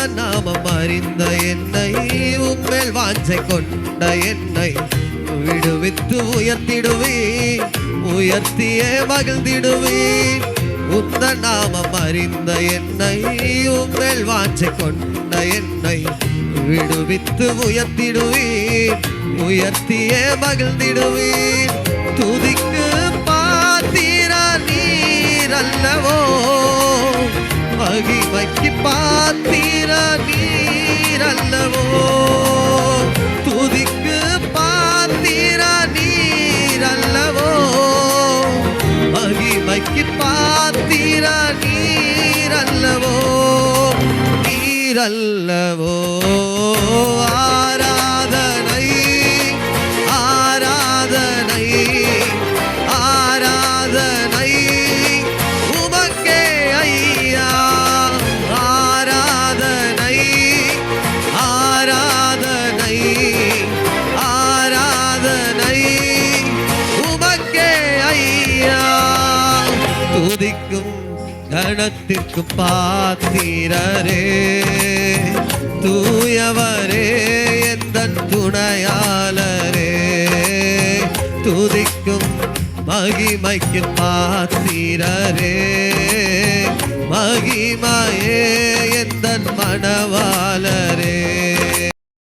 உந்தன் நாமம் அறிந்த என்னை உம்மேல் வாஞ்சை கொண்ட என்னை. விடுவித்து உயர்த்திடுவே உயர்த்தியே மகிழ்ந்திடுவே உந்த நாமம் அறிந்த என்னை உம்மேல் வாஞ்சை கொண்ட என்னை. விடுவித்து உயர்த்திடுவீர் உயர்த்தியே மகிழ்ந்திடுவீர். துதிக்கு பாத்திரா நீர் அல்லவோ மகிமைக்கு பாத்திரா அல்லவோ நீரல்லவோ? ஆராதனை ஆராதனை ஆராதனை. உமக்கே ஐயா ஆராதனை ஆராதனை ஆராதனை. உமக்கே ஐயா துதிக்கும் கணத்திற்கு பாத்திரரே தூயவரே எந்த துணையாளரே. துதிக்கும் மகிமைக்கு பாத்திரரே மகிமையே எந்த மணவாளரே.